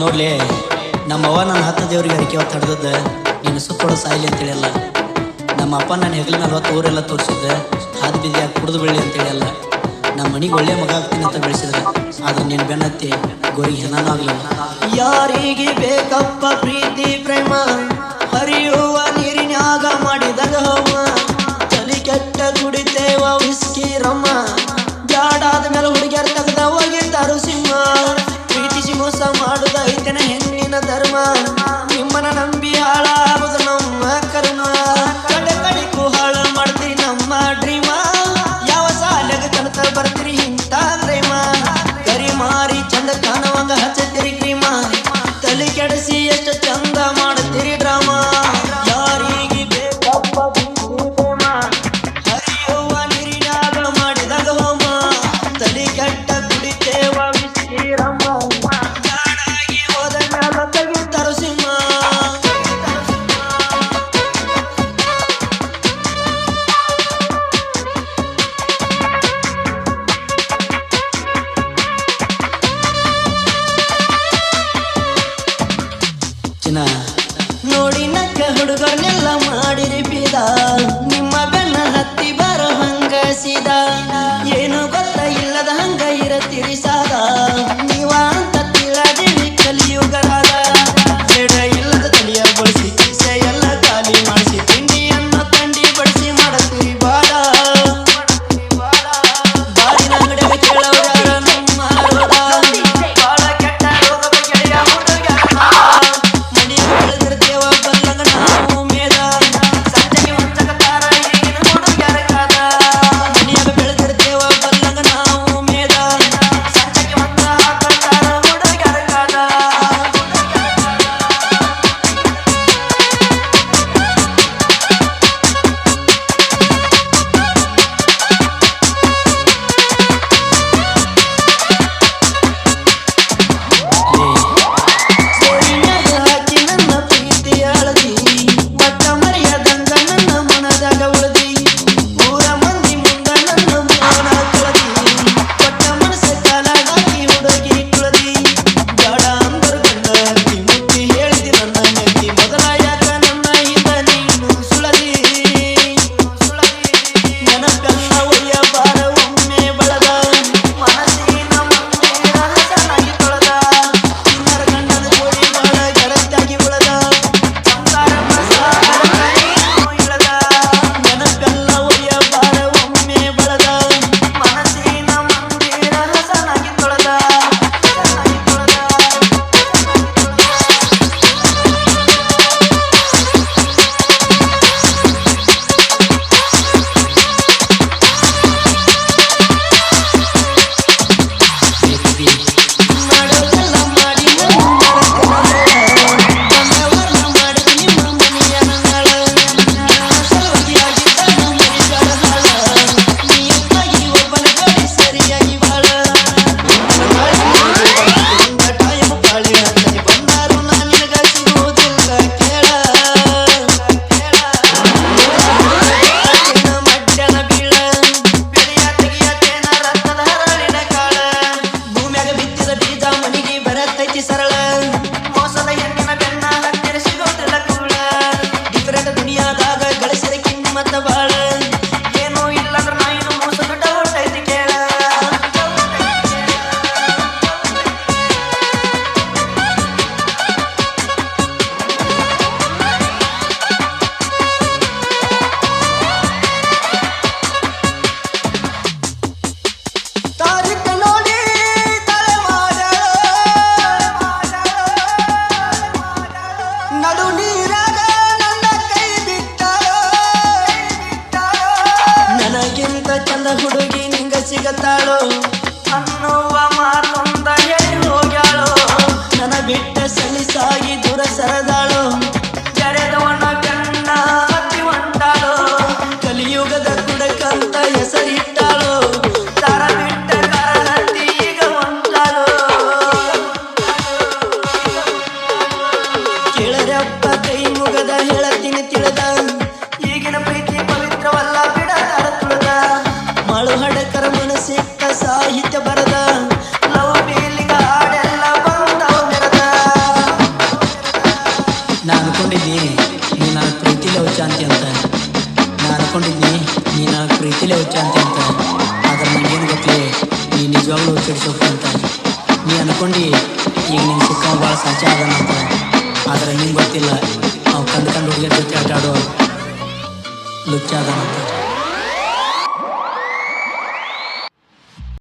ನೋಡ್ಲಿ ನಮ್ಮವ್ವ ನನ್ನ ಹತ್ತ ದೇವ್ರಿಗೆ ಅಡಿಕೆ ಹೊತ್ತು ಹಡ್ದದ್ದು. ನೀನು ಸುತ್ತೋಡ ಸಾಯಿಲಿ ಅಂತೇಳಿಲ್ಲ ನಮ್ಮ ಅಪ್ಪ ನಾನು ಹೆಗಲ ಮೇಲೆ ಊರೆಲ್ಲ ತೋರಿಸಿದ್ದೆ. ಹಾದು ಬಿದ್ದಿಯಾಗಿ ಕುಡಿದು ಬೆಳ್ಳಿ ಅಂತೇಳಿಲ್ಲ ನಮ್ಮ ಮನೆಗೆ ಒಳ್ಳೆ ಮಗ ಆಗ್ತೀನಿ ಅಂತ ಬೆಳೆಸಿದ್ರೆ ಅದು ನೀನು ಬೆನ್ನತ್ತಿ, ಗೋರಿಗೆ ಹೆಣನೂ ಆಗಲಿಲ್ಲ. ಯಾರಿಗೆ ಬೇಕಪ್ಪ ಪ್ರೀತಿ? ಹುಡುಗರ್ನೆಲ್ಲ ಮಾಡಿರಿ ನಿಮ್ಮ ಬೆನ್ನ ಹತ್ತಿ ಬರೋ ಹಂಗಸಿದ ಏನು ಗೊತ್ತ ಇಲ್ಲದ ಹಂಗ ಇರ ತಿರಿಸಾದ ಹುಡುಗಿ ನಿಂಗ ಸಿಗತ್ತಾಳು? ಅನ್ನೋ ಅಂತ ನಾ ಅನ್ಕೊಂಡಿದ್ನಿ ನೀ ನನಗೆ ಪ್ರೀತಿಲೇ ಹುಚ್ಚಾಂತಿ ಅಂತ ಆದ್ರೆ ನನಗೇನು ಗೊತ್ತಲೇ ನೀ ನಿಜವಾಗ್ಲೂ ಹುಚ್ಚಿಡ್ಸೋಕೆ ಅಂತ ನೀ ಅನ್ಕೊಂಡು ಈಗ ನಿಂಗೆ ಸಿಕ್ಕವ ಭಾಳ ಸಾಚ ಅದನಂತ ಆದ್ರೆ ನಿಂಗೆ ಗೊತ್ತಿಲ್ಲ ಅವು ಕಂಡು ಕಂಡು ಹುಡುಗಿಯರ ಜೊತೆ ಆಟ ಆಡೋ ಲುಚ್ಚ ಅದನಂತ